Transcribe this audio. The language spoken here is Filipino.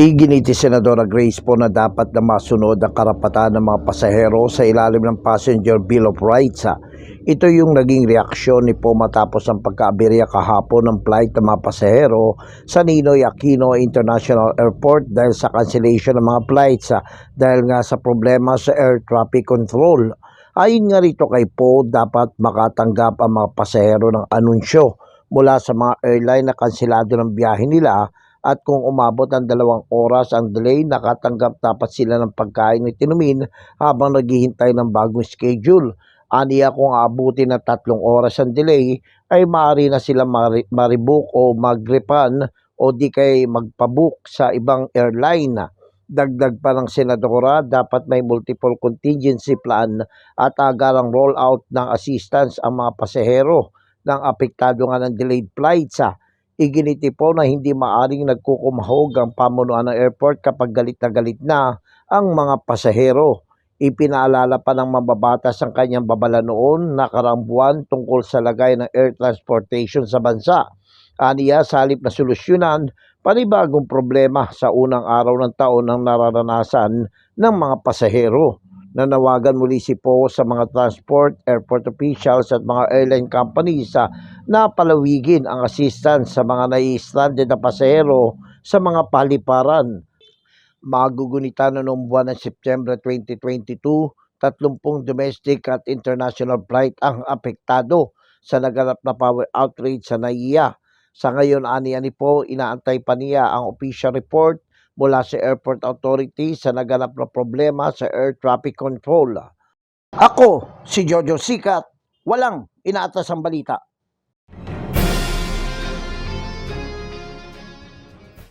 Iginiti Senadora Grace po na dapat na masunod ang karapatan ng mga pasahero sa ilalim ng Passenger Bill of Rights. Ito yung naging reaksyon ni po matapos ang pagkaaberya kahapon ng flight ng mga pasahero sa Ninoy Aquino International Airport dahil sa cancellation ng mga flights ah, dahil nga sa problema sa air traffic control. Ayon nga rito kay Po, dapat makatanggap ang mga pasahero ng anunsyo mula sa mga airline na kansilado ng biyahe nila at kung umabot ang dalawang oras ang delay, nakatanggap dapat sila ng pagkain at tinumin habang naghihintay ng bagong schedule. Aniya kung abutin ng tatlong oras ang delay, ay maaari na sila mari- maribook o magripan o di kay magpabook sa ibang airline. Dagdag pa ng senadora, dapat may multiple contingency plan at agarang rollout ng assistance ang mga pasahero ng apektado nga ng delayed flights. ah. Iginiti po na hindi maaring nagkukumahog ang pamunuan ng airport kapag galit na galit na ang mga pasahero. Ipinaalala pa ng mababatas ang kanyang babala noon nakaraang buwan tungkol sa lagay ng air transportation sa bansa. Aniya sa halip na solusyonan, panibagong problema sa unang araw ng taon ang nararanasan ng mga pasahero. Nanawagan muli si Po sa mga transport, airport officials at mga airline companies sa na palawigin ang assistance sa mga nai-stranded na pasahero sa mga paliparan. Magugunita na noong buwan ng September 2022, 30 domestic at international flight ang apektado sa naganap na power outrage sa NAIA. Sa ngayon, aniya ni po, inaantay pa niya ang official report mula sa Airport Authority sa naganap na problema sa air traffic control. Ako, si Jojo Sikat, walang inaatas ang balita.